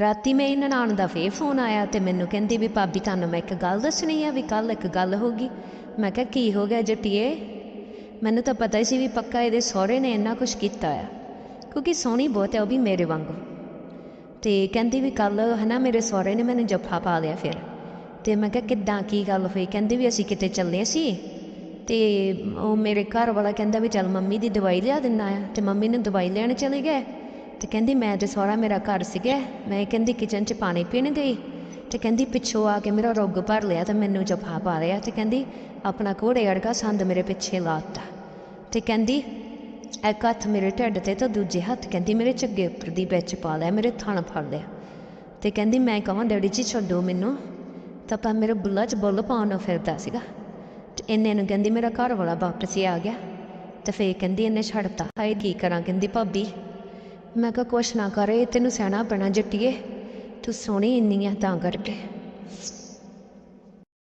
ਰਾਤੀ ਮੇਰੀ ਨਨਾਣ ਦਾ ਫੇਰ ਫੋਨ ਆਇਆ ਤੇ ਮੈਨੂੰ ਕਹਿੰਦੀ ਵੀ ਭਾਬੀ, ਤੁਹਾਨੂੰ ਮੈਂ ਇੱਕ ਗੱਲ ਦੱਸਣੀ ਆ ਵੀ ਕੱਲ ਇੱਕ ਗੱਲ ਹੋ ਗਈ। ਮੈਂ ਕਿਹਾ, ਕੀ ਹੋ ਗਿਆ ਜੱਟੀਏ? ਮੈਨੂੰ ਤਾਂ ਪਤਾ ਹੀ ਸੀ ਵੀ ਪੱਕਾ ਇਹਦੇ ਸਹੁਰੇ ਨੇ ਇੰਨਾ ਕੁਝ ਕੀਤਾ ਆ। ਕਿਉਂਕਿ ਸੋਹਣੀ ਬਹੁਤ ਹੈ ਉਹ ਵੀ ਮੇਰੇ ਵਾਂਗੂ। ਤੇ ਕਹਿੰਦੀ ਵੀ ਕੱਲ ਹਨਾ ਮੇਰੇ ਸਹੁਰੇ ਨੇ ਮੈਨੂੰ ਜੱਫਾ ਪਾ ਲਿਆ ਫਿਰ। ਤੇ ਮੈਂ ਕਿਹਾ, ਕਿੱਦਾਂ, ਕੀ ਗੱਲ ਹੋਈ? ਕਹਿੰਦੀ ਵੀ ਅਸੀਂ ਕਿਤੇ ਚੱਲੇ ਸੀ। ਤੇ ਉਹ ਮੇਰੇ ਘਰ ਵਾਲਾ ਕਹਿੰਦਾ ਵੀ ਚੱਲ ਮੰਮੀ ਦੀ ਦਵਾਈ ਲਿਆ ਦਿੰਨਾ ਆ। ਤੇ ਮੰਮੀ ਨੇ ਦਵਾਈ ਲੈਣ ਚਲੇ ਗਏ। ਤੇ ਕਹਿੰਦੀ, ਮੈਂ ਤੇ ਸਹੁਰਾ ਮੇਰਾ ਘਰ ਸੀਗਾ, ਮੈਂ ਕਹਿੰਦੀ ਕਿਚਨ 'ਚ ਪਾਣੀ ਪੀਣ ਗਈ। ਤੇ ਕਹਿੰਦੀ, ਪਿੱਛੋਂ ਆ ਕੇ ਮੇਰਾ ਰੁੱਗ ਭਰ ਲਿਆ ਤੇ ਮੈਨੂੰ ਜਫਾ ਪਾ ਲਿਆ ਤੇ ਕਹਿੰਦੀ, ਆਪਣਾ ਘੋੜੇ ਅੜਕਾ ਸੰਦ ਮੇਰੇ ਪਿੱਛੇ ਲਾਤਾ ਤੇ ਕਹਿੰਦੀ, ਇੱਕ ਹੱਥ ਮੇਰੇ ਢਿੱਡ ਤੇ ਤਾਂ ਦੂਜੇ ਹੱਥ ਕਹਿੰਦੀ, ਮੇਰੇ ਝੱਗੇ ਉੱਪਰ ਦੀ ਵਿੱਚ ਪਾ ਲਿਆ, ਮੇਰੇ ਥਣ ਫੜ ਲਿਆ। ਤੇ ਕਹਿੰਦੀ, ਮੈਂ ਕਹਾਂ, ਡੈਡੀ ਜੀ, ਛੱਡੋ ਮੈਨੂੰ। ਤਾਂ ਪਰ ਮੇਰੇ ਬੁੱਲਾ 'ਚ ਬੁੱਲ ਪਾਉਣ ਨੂੰ ਫਿਰਦਾ ਸੀਗਾ। ਤੇ ਇੰਨੇ ਨੂੰ ਕਹਿੰਦੀ, ਮੇਰਾ ਘਰ ਵਾਲਾ ਵਾਪਸ ਹੀ ਆ ਗਿਆ। ਤੇ ਫੇਰ ਕਹਿੰਦੀ, ਇਹਨੇ ਛੱਡਤਾ। ਹਾਏ, ਕੀ ਕਰਾਂ? ਕਹਿੰਦੀ, ਭਾਬੀ ਮੈਂ ਕਿਹਾ, ਕੁਛ ਨਾ ਕਰੇ, ਤੈਨੂੰ ਸਹਿਣਾ ਪੈਣਾ ਜੱਟੀਏ। ਤੂੰ ਸੋਹਣੀ ਇੰਨੀ ਆ, ਤਾਂ ਕਰਕੇ।